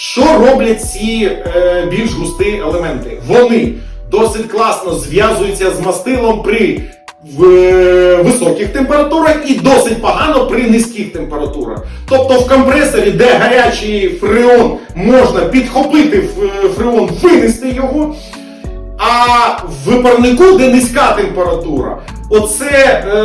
Що роблять ці е, більш густі елементи? Вони досить класно зв'язуються з мастилом при в, е, високих температурах і досить погано при низьких температурах. Тобто в компресорі, де гарячий фреон, можна підхопити фреон, винести його. В випарнику, де низька температура, оце е,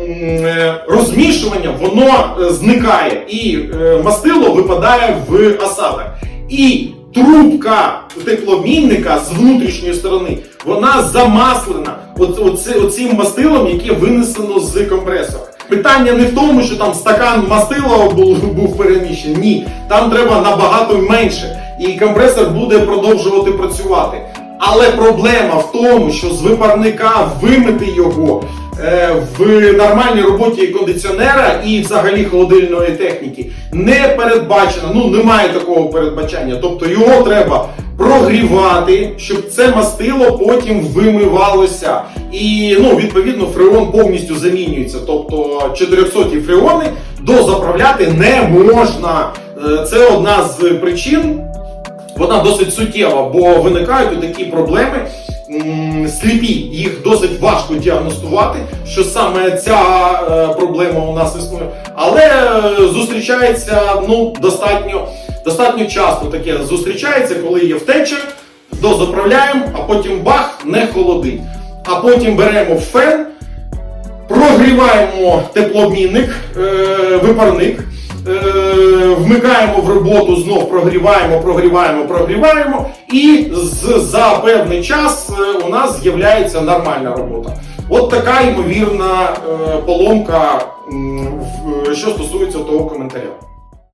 е, розмішування воно е, зникає і е, мастило випадає в осадок. І трубка теплообмінника з внутрішньої сторони вона замаслена оце- оцим мастилом, яке винесено з компресора. Питання не в тому, що там стакан мастила був, був переміщений. Ні, там треба набагато менше, і компресор буде продовжувати працювати. Але проблема в тому, що з випарника вимити його е, в нормальній роботі кондиціонера і взагалі холодильної техніки не передбачено. Ну немає такого передбачання. Тобто його треба прогрівати, щоб це мастило потім вимивалося. І ну, відповідно фреон повністю замінюється. Тобто 400 фреони дозаправляти не можна. Е, Це одна з причин вона досить суттєва, бо виникають такі проблеми. Сліпі, їх досить важко діагностувати, що саме ця е, проблема у нас існує. Але е, зустрічається ну, достатньо, достатньо часто таке зустрічається, коли є втеча, дозаправляємо, а потім бах, не холодить. А потім беремо фен, прогріваємо теплообмінник, е, випарник, вмикаємо в роботу, знов прогріваємо, прогріваємо, прогріваємо, і за певний час е, у нас з'являється нормальна робота. От така ймовірна е, поломка, що стосується того коментаря.